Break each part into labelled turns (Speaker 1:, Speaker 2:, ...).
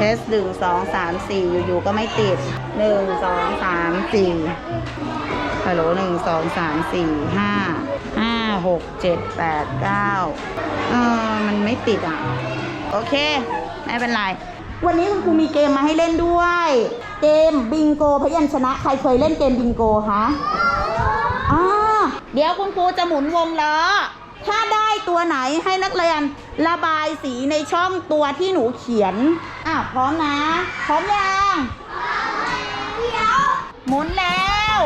Speaker 1: เทสหนึ่งสองสามสี่อยู่ๆก็ไม่ติดหนึ่งสองสามสี่ฮัลโหลหนึ่งสองสามสี่ห้าห้าหกเจ็ดแปดเก้าเออมันไม่ติดอะ โอเค ไม่เป็นไร วันนี้คุณครูมีเกมมาให้เล่นด้วย เกมบิงโกพยัญชนะ ใครเคยเล่นเกมบิงโกคะอ่าเดี๋ยวคุณครูจะหมุนวงล้อ ถ้าได้ตัวไหนให้นักเรียนระบายสีในช่องตัวที่หนูเขียน อะพร้อมนะ พร้อมยังหมุนแล้ว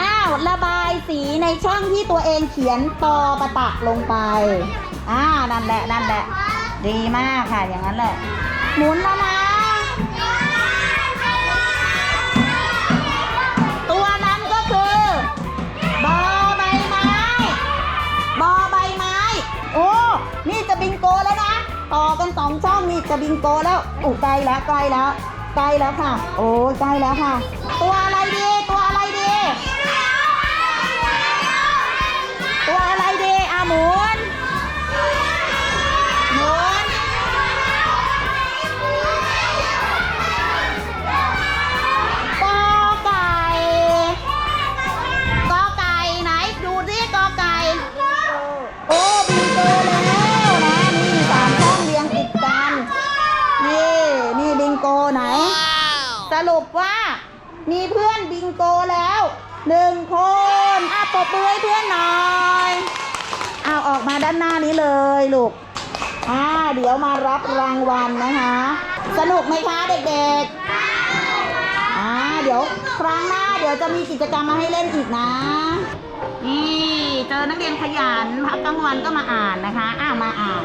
Speaker 1: อ้าวระบายสีในช่องที่ตัวเองเขียนตอประตักลงไป อ่านั่นแหละนั่นแหละ ดีมากค่ะอย่างนั้นแหละ หมุนแล้วนะ สองช่องนี่จะบิงโกแล้วโอ้ใกล้แล้วใกล้แล้วใกล้แล้วค่ะ โอ้ใกล้แล้วค่ะ ตัวอะไรดีตัวอะไร รุปว่า มีเพื่อนบิงโกแล้วหนึ่งคนอะปรบมือให้เพื่อนหน่อยเอาออกมาด้านหน้านี้เลยลูกอ่าเดี๋ยวมารับรางวัลนะคะ สนุกไหมคะเด็กๆอ่าเดี๋ยวครั้งหน้าเดี๋ยวจะมีกิจกรรมมาให้เล่นอีกนะนี่เจอนักเรียนขยันพักกลางวันก็มาอ่านนะคะ อ่ามาอ่าน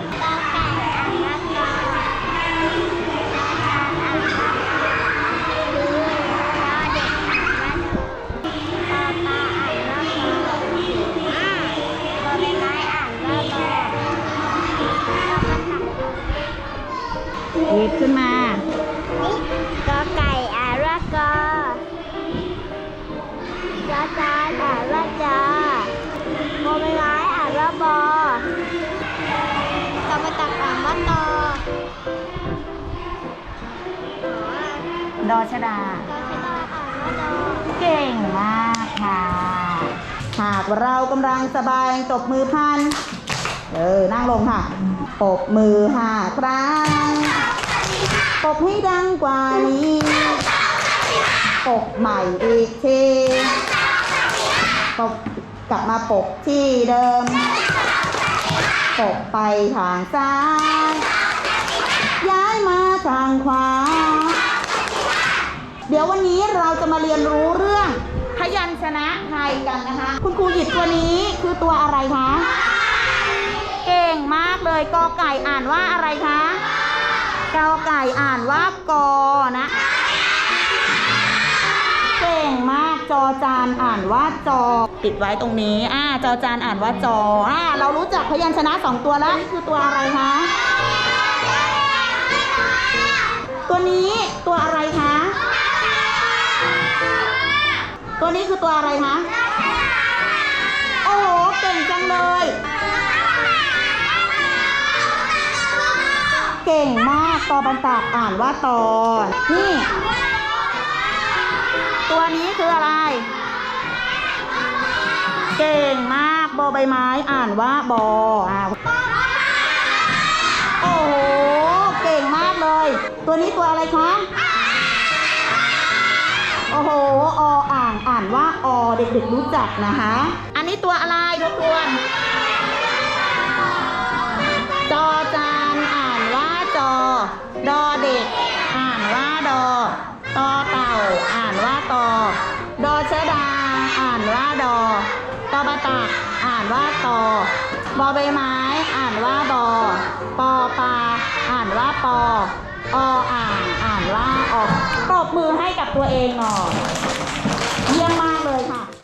Speaker 1: หยิบขึ้นมา
Speaker 2: ก็ไก่อ่านว่าก็จอจานอ่านว่าจอโบใบไม้อ่านว่าบอตอมาตักอ่านว่าตอ
Speaker 1: ดอชดา
Speaker 2: ตอชะดาอ่านว่าดอ
Speaker 1: เก่งมากค่ะ หากเรากำลังสบายตบมือพัน เออ นั่งลงค่ะ ปบมือห้าครั้ง ปบให้ดังกว่านี้ ปบใหม่อีกที ปบกลับมาปบที่เดิม ปบไปทางซ้าย ย้ายมาทางขวา เดี๋ยววันนี้เราจะมาเรียนรู้เรื่องพยัญชนะไทยกันนะคะ คุณครูหยิบตัวนี้คือตัวอะไรคะ เก่งมากเลยกอไก่อ่านว่าอะไรคะกอไก่อ่านว่ากอนะ เก่งมากจอจานอ่านว่าจอ ติดไว้ตรงนี้อ่าจอจานอ่านว่าจออ่าเรารู้จักพยัญชนะสองตัวแล้วนี่คือตัวอะไรคะตัวนี้ตัวอะไรคะตัวนี้คือตัวอะไรคะโอ้โหเก่งจังเลย เก่งมากตอบันตากอ่านว่าตอ นี่ ตัวนี้คืออะไร เก่งมากบอใบไม้อ่านว่าบออ่าโอ้โห เก่งมากเลย ตัวนี้ตัวอะไรคะ โอ้โห ออ่างอ่านว่าอเด็กๆรู้จักนะคะ อันนี้ตัวอะไรทบทวน ดอชดา อ่านว่าดอตอบตะอ่านว่าตอบอใบไม้ อ่านว่าบอปอปลาอ่านว่าปอออ่างอ่านว่าออกปรบมือให้กับตัวเองหน่อยเยี่ยมมากเลยค่ะ